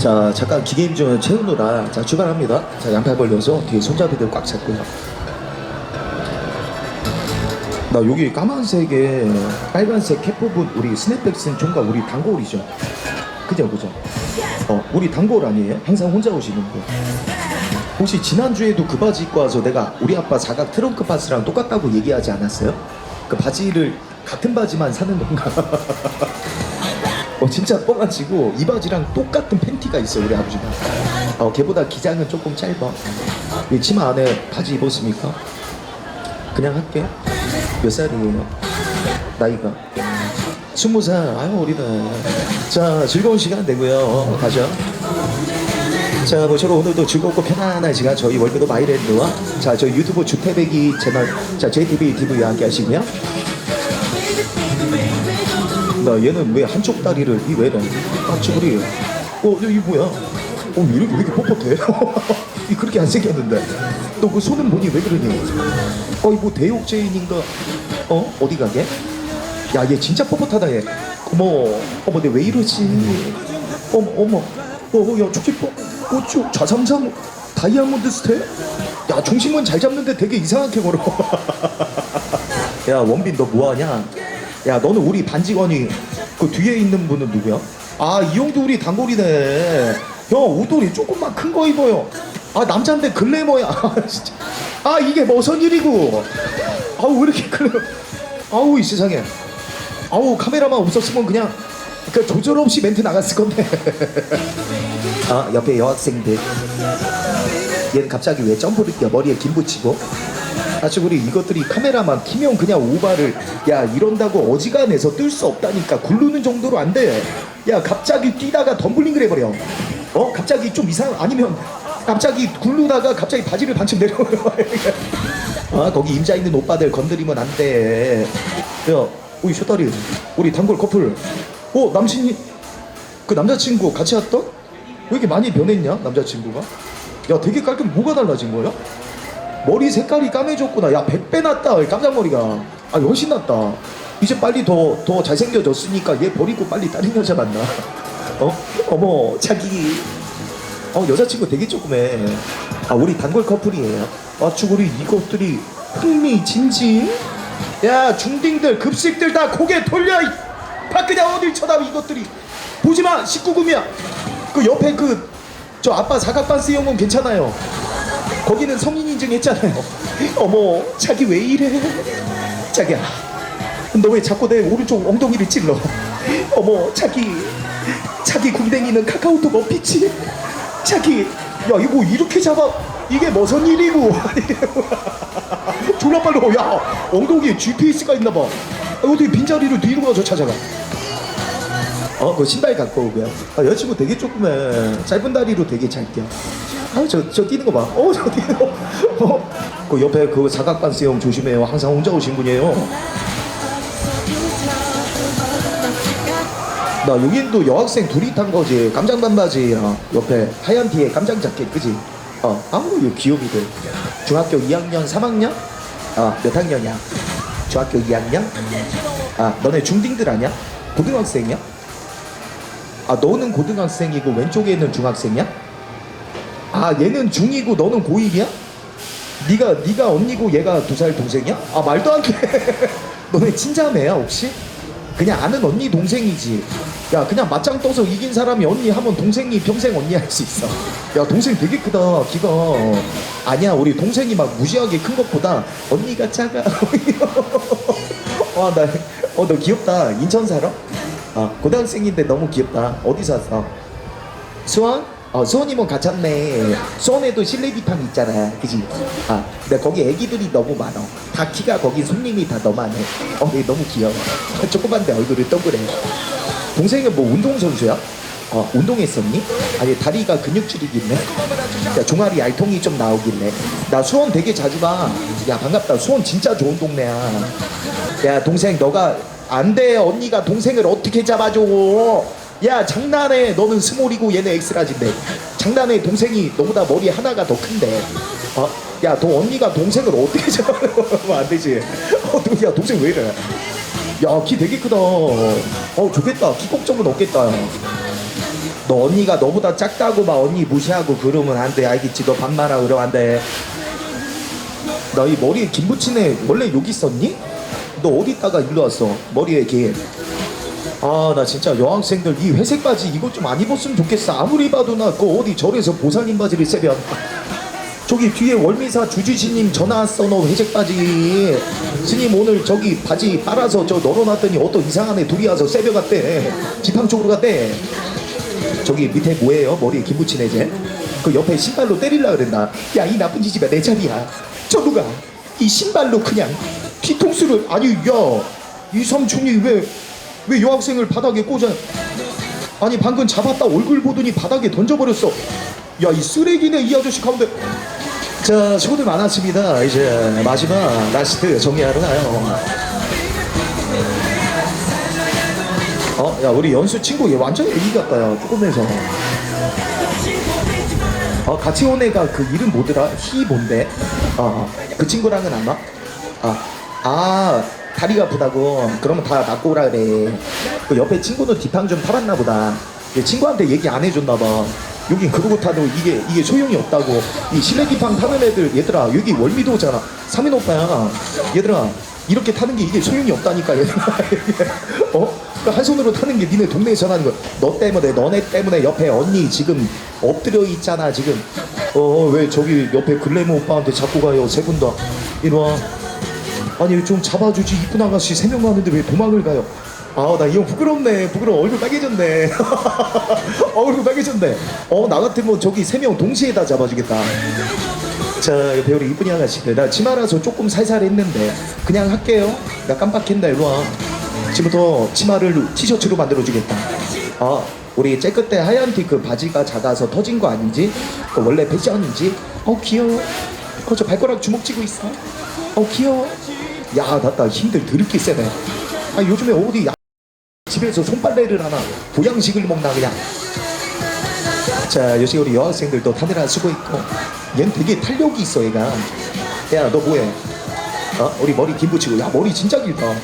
자 잠깐 기계임 좀 채우느라 자 출발합니다 자 양팔 벌려서 뒤에 손잡이들 꽉 잡고요 나 여기 까만색에 빨간색 캡 부분 우리 스냅백 쓴 총각 우리 단골이죠 그죠 그죠 어 우리 단골 아니에요? 항상 혼자 오시는 분 혹시 지난주에도 그 바지 입고 와서 내가 우리 아빠 사각 트렁크 파스랑 똑같다고 얘기하지 않았어요? 그 바지를 같은 바지만 사는 건가? 어 진짜 뻥아치고 이 바지랑 똑같은 팬티가 있어 우리 아버지가. 어 걔보다 기장은 조금 짧아. 이 치마 안에 바지 입었습니까? 그냥 할게. 몇 살이에요? 나이가? 스무 살. 아유 어리다. 자 즐거운 시간 되고요. 어, 가죠. 자 모쪼록 오늘도 즐겁고 편안한 시간. 저희 월드도 마이랜드와 자 저희 유튜브 주태배기 채널 자 JTV TV와 함께 하시고요 나 얘는 왜 한쪽 다리를 이 왜래 깜짝이야 어 이거 뭐야? 어 왜 이렇게 왜 이렇게 뻣뻣해? 이 그렇게 안 생겼는데. 너 그 손은 뭐니? 왜 그러니? 어 이 뭐 대욕죄인인가? 어? 어디 가게? 야 얘 진짜 뻣뻣하다 얘. 어머 어머 내왜 이러지? 어머 어머. 어 야 저기 어쭈 좌삼삼 다이아몬드 스텝 야 중심은 잘 잡는데 되게 이상하게 걸어. 야 원빈 너 뭐하냐 야 너는 우리 반 직원이 그 뒤에 있는 분은 누구야? 아이 형도 우리 단골이네. 형 옷돌이 조금만 큰 거 입어요. 아 남자인데 글래머야. 아, 진짜. 아 이게 무슨 일이고. 아우 왜 이렇게 글래머. 아우 이 세상에. 아우 카메라만 없었으면 그냥 그 조절 없이 멘트 나갔을 건데. 아 옆에 여학생들. 얘는 갑자기 왜 점프를 머리에 김 붙이고 사실 우리 이것들이 카메라만 키면 그냥 오바를. 야 이런다고 어지간해서 뜰 수 없다니까 굴르는 정도로 안 돼 야 갑자기 뛰다가 덤블링을 해버려. 어? 갑자기 좀 이상 아니면 갑자기 굴르다가 갑자기 바지를 반쯤 내려요 아 거기 임자 있는 오빠들 건드리면 안 돼. 야 우리 쇼다리 우리 단골 커플. 어 남친이 그 남자친구 같이 왔던? 왜 이렇게 많이 변했냐 남자친구가? 야 되게 깔끔 뭐가 달라진 거야? 머리 색깔이 까매졌구나. 야 100배 낫다. 깜짝머리가. 아 훨씬 낫다. 이제 빨리 더 더 잘생겨졌으니까 얘 버리고 빨리 다른 여자 만나. 어? 어머 자기. 어 여자친구 되게 조그매. 아 우리 단골 커플이에요. 아주 우리 이것들이 흥미진진 야 중딩들 급식들 다 고개 돌려 이. 밖그냥 어딜 쳐다봐 이것들이. 보지마 19금이야. 그 옆에 그 저 아빠 사각반스 형은 괜찮아요 거기는 성인 인증했잖아요. 어머 자기 왜 이래? 자기야 너 왜 자꾸 내 오른쪽 엉덩이를 찔러? 어머 자기 자기 궁뎅이는 카카오톡 어피치? 자기 야 이거 이렇게 잡아? 이게 무슨 일이고? 졸라 빨리 야 엉덩이에 GPS가 있나 봐. 아, 어떻게 빈자리를 뒤로 가서 찾아가. 어, 그 신발 갖고 오고요. 아, 여자친구 되게 조그매. 짧은 다리로 되게 잘 뛰어. 아, 저, 저 뛰는 거 봐. 어, 저 뛰는 거. 어, 그 옆에 그 사각반스 형 조심해요. 항상 혼자 오신 분이에요. 나 여긴 도 여학생 둘이 탄 거지. 깜장 반바지랑 옆에 하얀 티에 깜장 자켓, 그지? 어, 아우, 이 귀요미들. 중학교 2학년, 3학년? 아, 몇 학년이야? 중학교 2학년? 아, 너네 중딩들 아니야? 고등학생이야? 아 너는 고등학생이고 왼쪽에 있는 중학생이야? 아 얘는 중이고 너는 고1이야? 네가 네가 언니고 얘가 두 살 동생이야? 아 말도 안 돼. 너네 친자매야 혹시? 그냥 아는 언니 동생이지. 야 그냥 맞짱 떠서 이긴 사람이 언니 하면 동생이 평생 언니 할 수 있어. 야 동생 되게 크다 키가. 아니야 우리 동생이 막 무지하게 큰 것보다 언니가 작아. 와나어너 귀엽다. 인천 살아? 아 고등학생인데 너무 귀엽다. 어디 사서? 수원? 어 수원이면 가깝네. 수원에도 실내비탕 있잖아, 그지? 아, 근데 거기 애기들이 너무 많어. 다 키가 거기 손님이 다 너무하네. 어, 얘 너무 귀여워. 조그만데 얼굴이 동그래. 동생은 뭐 운동선수야? 어, 운동했었니? 아니 다리가 근육질이길래 야 종아리 알통이 좀 나오길래 나 수원 되게 자주 가 야 반갑다 수원 진짜 좋은 동네야 야 동생 너가 안 돼 언니가 동생을 어떻게 잡아줘 야 장난해. 너는 스몰이고 얘는 엑스라지인데 장난해. 동생이 너보다 머리 하나가 더 큰데. 어? 야 너 언니가 동생을 어떻게 잡아줘 안 되지? 어, 동- 야 동생 왜 이래? 야 키 되게 크다. 어 좋겠다. 키꼭 점은 없겠다. 너 언니가 너보다 작다고 막 언니 무시하고 그러면 안 돼. 알겠지? 너 반말하고 그러면 안돼. 너 이 머리에 김 붙이네. 원래 여기 있었니? 너 어디다가 일로 왔어? 머리에 김 아 나 진짜 여학생들 이 회색 바지 이거 좀안 입었으면 좋겠어. 아무리 봐도 나 그 어디 절에서 보살님 바지를 세변 저기 뒤에 월미사 주지스님 전화 왔어 너 회색 바지. 스님 오늘 저기 바지 빨아서 저 널어놨더니 어떤 이상한 애 둘이 와서 세벼 갔대. 지팡 쪽으로 갔대. 저기 밑에 뭐예요? 머리에 김 붙인 애제 그 옆에 신발로 때릴라 그랬나? 야 이 나쁜 지지가 내 자리야. 저누가 이 신발로 그냥 뒤통수를 아니 야이 삼촌이 왜 왜 여학생을 바닥에 꽂아? 아니 방금 잡았다 얼굴 보더니 바닥에 던져버렸어. 야 이 쓰레기네 이 아저씨 가운데. 자 수고들 많았습니다. 이제 마지막 라스트 정리하러 가요. 어 야 우리 연수 친구 얘 완전 애기 같다요 조금해서. 어 같이 온 애가 그 이름 뭐더라? 희 뭔데? 어 그 친구랑은 안 와? 아, 아 다리가 아프다고 그러면 다 낫고 오라 그래. 그 옆에 친구는 디팡 좀 팔았나 보다. 얘 친구한테 얘기 안 해줬나 봐. 여긴 그러고 타도 이게 이게 소용이 없다고. 이 실내 디팡 타는 애들 얘들아 여기 월미도잖아. 상민 오빠야. 얘들아 이렇게 타는 게 이게 소용이 없다니까 얘들아. 어? 그한 손으로 타는 게 니네 동네에 전하는 거야 너 때문에 너네 때문에 옆에 언니 지금 엎드려 있잖아 지금. 어 왜 저기 옆에 글래머 오빠한테 자꾸 가요 세 분다 이리 와 아니 좀 잡아주지. 이쁜 아가씨 세명 가는데 왜 도망을 가요? 아 나 이 형 부끄럽네. 부끄러워. 얼굴 빨개졌네. 어, 얼굴 빨개졌네. 어나 같으면 저기 세 명 동시에 다 잡아주겠다. 자 옆에 우리 이쁜이 아가씨들. 나 치마라서 조금 살살 했는데. 그냥 할게요. 나 깜빡했다 일로 와. 지금부터 치마를 티셔츠로 만들어주겠다. 아 우리 째끝 때 하얀 티 그 바지가 작아서 터진 거 아니지? 그 원래 패션이지? 어 귀여워. 어 저 발가락 주먹 쥐고 있어. 어 귀여워 야나나 힘들 드럽게 세네. 아 요즘에 어디 야 집에서 손빨래를 하나 보양식을 먹나 그냥. 자 역시 우리 여학생들도 다들 수고 있고 얘는 되게 탄력이 있어 얘가. 야 너 뭐해? 어? 우리 머리 김 붙이고. 야 머리 진짜 길다.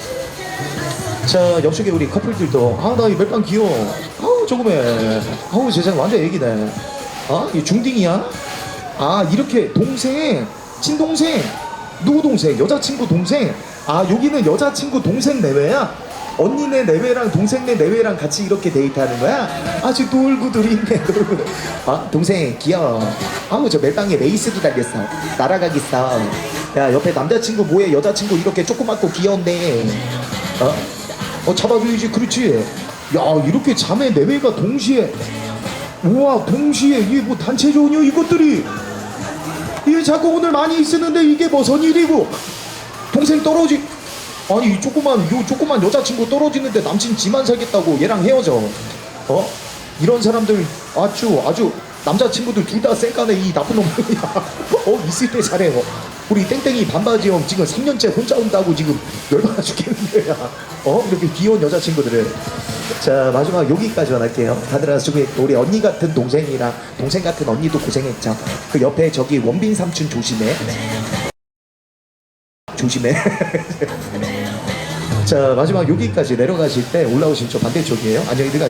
자 옆쪽에 우리 커플들도 아 나 이 멜빵 귀여워. 아우 조금해. 아우 세상 완전 애기네. 아 이 중딩이야? 아 이렇게 동생 친동생 누구 동생? 여자친구 동생? 아 여기는 여자친구 동생 내외야? 언니네 내외랑 동생네 내외랑 같이 이렇게 데이트하는 거야? 아주 놀고들이 있네. 놀고 아 동생 귀여워. 아우 저 멜빵에 레이스도 달렸어. 날아가겠어 야 옆에 남자친구 뭐해? 여자친구 이렇게 조그맣고 귀여운데. 어? 어 잡아줘야지 그렇지? 야 이렇게 자매 내외가 동시에 우와 동시에 이게 뭐 단체 조언이요 이것들이 이게 자꾸 오늘 많이 있었는데 이게 무슨 일이고. 동생 떨어지 아니 이 조그만 요 조그만 여자친구 떨어지는데 남친 지만 살겠다고 얘랑 헤어져. 어? 이런 사람들 아주 아주 남자친구들 둘 다 쌩까네 이 나쁜 놈들이야. 어 있을 때 잘해요 우리 땡땡이 반바지 형 지금 3년째 혼자 온다고 지금 열받아 죽겠는데 어? 이렇게 귀여운 여자친구들을 자 마지막 여기까지만 할게요. 다들 수고했고 우리 언니 같은 동생이랑 동생 같은 언니도 고생했죠? 그 옆에 저기 원빈 삼촌 조심해. 조심해. 자 마지막 여기까지 내려가실 때 올라오신 저 반대쪽이에요. 안녕히 들어가